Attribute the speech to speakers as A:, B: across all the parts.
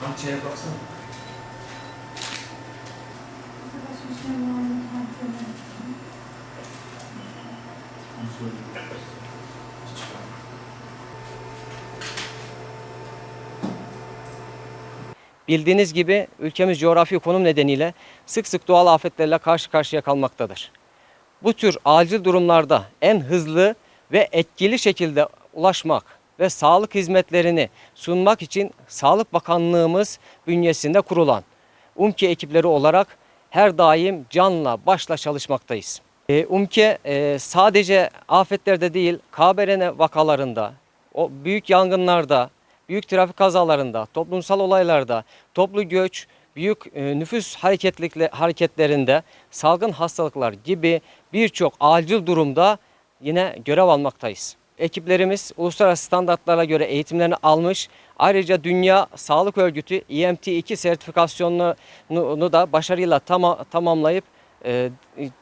A: Kamçıya baksana.
B: Bildiğiniz gibi ülkemiz coğrafi konum nedeniyle sık sık doğal afetlerle karşı karşıya kalmaktadır. Bu tür acil durumlarda en hızlı ve etkili şekilde ulaşmak ve sağlık hizmetlerini sunmak için Sağlık Bakanlığımız bünyesinde kurulan UMKE ekipleri olarak her daim canla başla çalışmaktayız. E, UMKE e, sadece afetlerde değil KBRN vakalarında, o büyük yangınlarda, büyük trafik kazalarında, toplumsal olaylarda, toplu göç, büyük e, nüfus hareketlerinde, salgın hastalıklar gibi birçok acil durumda yine görev almaktayız. Ekiplerimiz uluslararası standartlara göre eğitimlerini almış. Ayrıca Dünya Sağlık Örgütü EMT2 sertifikasyonunu da başarıyla tama- tamamlayıp e,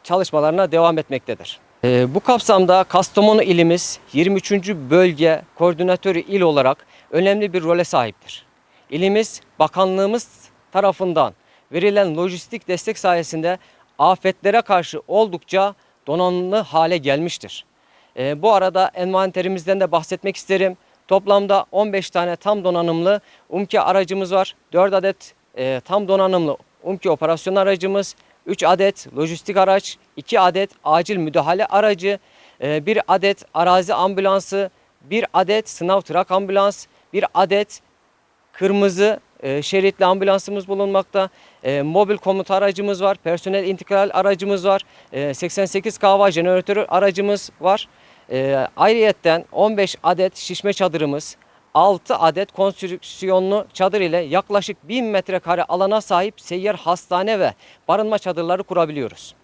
B: çalışmalarına devam etmektedir. E, bu kapsamda Kastamonu ilimiz 23. bölge koordinatörü il olarak önemli bir role sahiptir. İlimiz bakanlığımız tarafından verilen lojistik destek sayesinde afetlere karşı oldukça donanımlı hale gelmiştir. E, bu arada envanterimizden de bahsetmek isterim. Toplamda 15 tane tam donanımlı UMKE aracımız var. 4 adet e, tam donanımlı UMKE operasyon aracımız, 3 adet lojistik araç, 2 adet acil müdahale aracı, 1 adet arazi ambulansı, 1 adet sınav trak ambulans, 1 adet kırmızı e, şeritli ambulansımız bulunmakta. E, mobil komuta aracımız var. Personel intikal aracımız var. E, 88 kava jeneratörü aracımız var. E, ayrıyetten 15 adet şişme çadırımız, 6 adet konstrüksiyonlu çadır ile yaklaşık 1000 metrekare alana sahip seyyar hastane ve barınma çadırları kurabiliyoruz.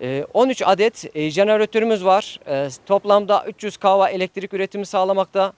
B: Ee, 13 adet e, jeneratörümüz var. Ee, Toplamda 300 kW elektrik üretimi sağlamakta.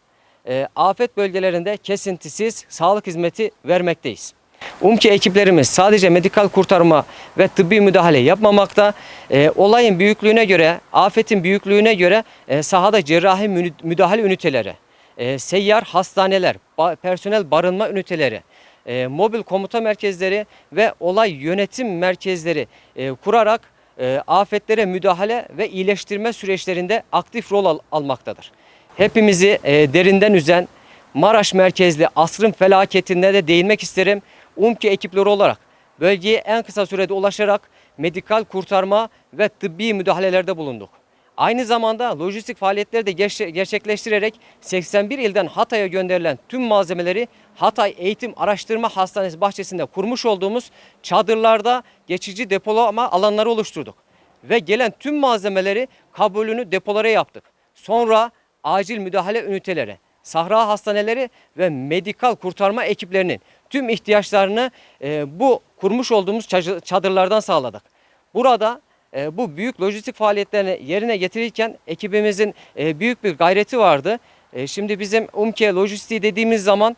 B: Ee, Afet bölgelerinde kesintisiz sağlık hizmeti vermekteyiz. UMKE ekiplerimiz sadece medikal kurtarma ve tıbbi müdahale yapmamakta. Ee, Olayın büyüklüğüne göre, afetin büyüklüğüne göre e, sahada cerrahi mü- müdahale üniteleri, e, seyyar hastaneler, ba- personel barınma üniteleri, e, mobil komuta merkezleri ve olay yönetim merkezleri e, kurarak e, afetlere müdahale ve iyileştirme süreçlerinde aktif rol al- almaktadır. Hepimizi e, derinden üzen Maraş merkezli asrın felaketinde de değinmek isterim. UMKE ekipleri olarak bölgeye en kısa sürede ulaşarak medikal kurtarma ve tıbbi müdahalelerde bulunduk. Aynı zamanda lojistik faaliyetleri de gerçe- gerçekleştirerek 81 ilden Hatay'a gönderilen tüm malzemeleri Hatay Eğitim Araştırma Hastanesi bahçesinde kurmuş olduğumuz çadırlarda geçici depolama alanları oluşturduk. Ve gelen tüm malzemeleri kabulünü depolara yaptık. Sonra acil müdahale üniteleri, sahra hastaneleri ve medikal kurtarma ekiplerinin tüm ihtiyaçlarını e, bu kurmuş olduğumuz çadır- çadırlardan sağladık. Burada e, bu büyük lojistik faaliyetlerini yerine getirirken ekibimizin e, büyük bir gayreti vardı. E, şimdi bizim UMKE lojistiği dediğimiz zaman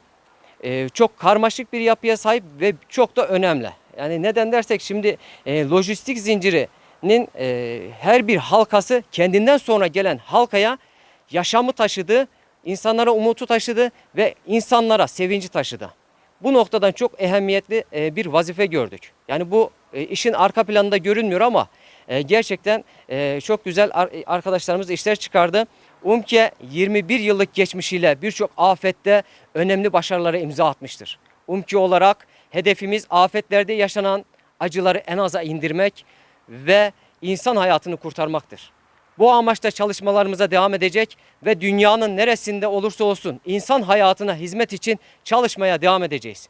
B: e, çok karmaşık bir yapıya sahip ve çok da önemli. Yani neden dersek şimdi e, lojistik zincirinin e, her bir halkası kendinden sonra gelen halkaya yaşamı taşıdı, insanlara umutu taşıdı ve insanlara sevinci taşıdı. Bu noktadan çok ehemmiyetli e, bir vazife gördük. Yani bu e, işin arka planında görünmüyor ama e, gerçekten çok güzel ar- arkadaşlarımız işler çıkardı. UMKE 21 yıllık geçmişiyle birçok afette önemli başarılara imza atmıştır. UMKE olarak hedefimiz afetlerde yaşanan acıları en aza indirmek ve insan hayatını kurtarmaktır. Bu amaçla çalışmalarımıza devam edecek ve dünyanın neresinde olursa olsun insan hayatına hizmet için çalışmaya devam edeceğiz.